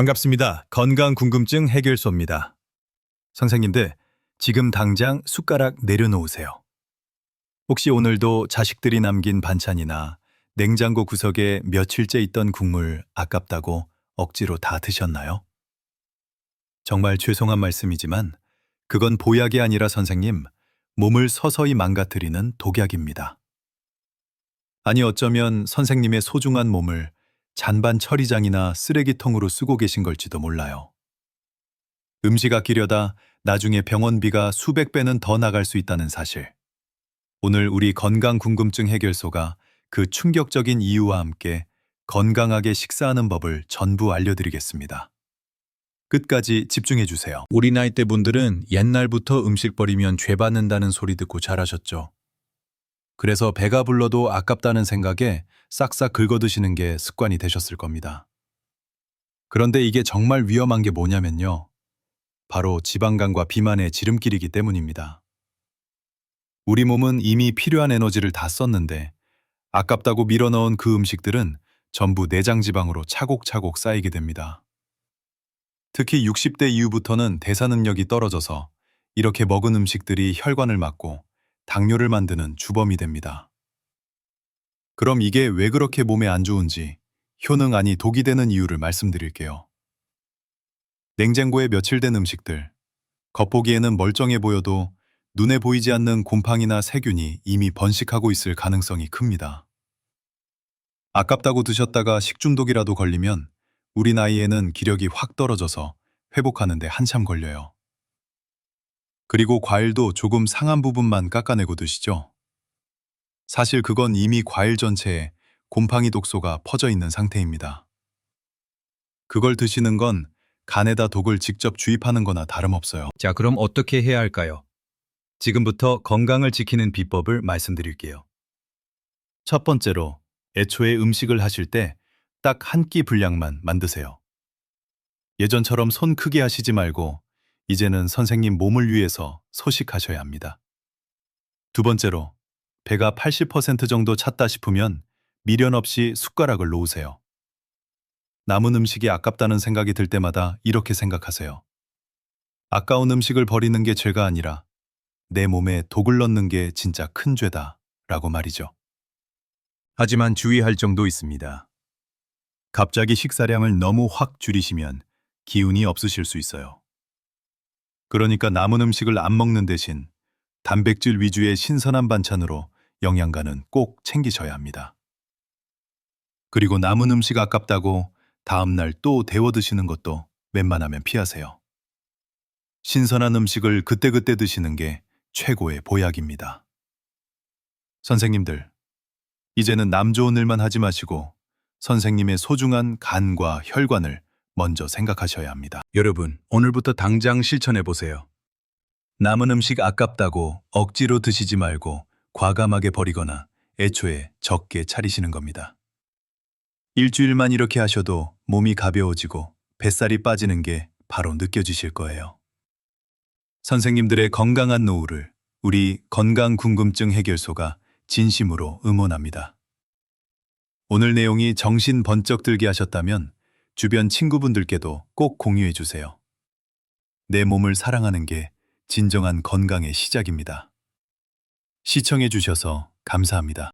반갑습니다. 건강 궁금증 해결소입니다. 선생님들, 지금 당장 숟가락 내려놓으세요. 혹시 오늘도 자식들이 남긴 반찬이나 냉장고 구석에 며칠째 있던 국물 아깝다고 억지로 다 드셨나요? 정말 죄송한 말씀이지만 그건 보약이 아니라 선생님, 몸을 서서히 망가뜨리는 독약입니다. 아니 어쩌면 선생님의 소중한 몸을 잔반 처리장이나 쓰레기통으로 쓰고 계신 걸지도 몰라요. 음식 아끼려다 나중에 병원비가 수백 배는 더 나갈 수 있다는 사실. 오늘 우리 건강 궁금증 해결소가 그 충격적인 이유와 함께 건강하게 식사하는 법을 전부 알려드리겠습니다. 끝까지 집중해 주세요. 우리 나이대 분들은 옛날부터 음식 버리면 죄 받는다는 소리 듣고 자라셨죠. 그래서 배가 불러도 아깝다는 생각에 싹싹 긁어드시는 게 습관이 되셨을 겁니다. 그런데 이게 정말 위험한 게 뭐냐면요. 바로 지방간과 비만의 지름길이기 때문입니다. 우리 몸은 이미 필요한 에너지를 다 썼는데 아깝다고 밀어넣은 그 음식들은 전부 내장 지방으로 차곡차곡 쌓이게 됩니다. 특히 60대 이후부터는 대사 능력이 떨어져서 이렇게 먹은 음식들이 혈관을 막고 당뇨를 만드는 주범이 됩니다. 그럼 이게 왜 그렇게 몸에 안 좋은지 효능 아니 독이 되는 이유를 말씀드릴게요. 냉장고에 며칠 된 음식들. 겉보기에는 멀쩡해 보여도 눈에 보이지 않는 곰팡이나 세균이 이미 번식하고 있을 가능성이 큽니다. 아깝다고 드셨다가 식중독이라도 걸리면 우리 나이에는 기력이 확 떨어져서 회복하는데 한참 걸려요. 그리고 과일도 조금 상한 부분만 깎아내고 드시죠. 사실 그건 이미 과일 전체에 곰팡이 독소가 퍼져 있는 상태입니다. 그걸 드시는 건 간에다 독을 직접 주입하는 거나 다름없어요. 자, 그럼 어떻게 해야 할까요? 지금부터 건강을 지키는 비법을 말씀드릴게요. 첫 번째로 애초에 음식을 하실 때 딱 한 끼 분량만 만드세요. 예전처럼 손 크게 하시지 말고 이제는 선생님 몸을 위해서 소식하셔야 합니다. 두 번째로 배가 80% 정도 찼다 싶으면 미련 없이 숟가락을 놓으세요. 남은 음식이 아깝다는 생각이 들 때마다 이렇게 생각하세요. 아까운 음식을 버리는 게 죄가 아니라 내 몸에 독을 넣는 게 진짜 큰 죄다 라고 말이죠. 하지만 주의할 점도 있습니다. 갑자기 식사량을 너무 확 줄이시면 기운이 없으실 수 있어요. 그러니까 남은 음식을 안 먹는 대신 단백질 위주의 신선한 반찬으로 영양가는 꼭 챙기셔야 합니다. 그리고 남은 음식 아깝다고 다음날 또 데워 드시는 것도 웬만하면 피하세요. 신선한 음식을 그때그때 드시는 게 최고의 보약입니다. 선생님들, 이제는 남 좋은 일만 하지 마시고 선생님의 소중한 간과 혈관을 먼저 생각하셔야 합니다. 여러분, 오늘부터 당장 실천해 보세요. 남은 음식 아깝다고 억지로 드시지 말고 과감하게 버리거나 애초에 적게 차리시는 겁니다. 일주일만 이렇게 하셔도 몸이 가벼워지고 뱃살이 빠지는 게 바로 느껴지실 거예요. 선생님들의 건강한 노후를 우리 건강 궁금증 해결소가 진심으로 응원합니다. 오늘 내용이 정신 번쩍 들게 하셨다면 주변 친구분들께도 꼭 공유해 주세요. 내 몸을 사랑하는 게 진정한 건강의 시작입니다. 시청해 주셔서 감사합니다.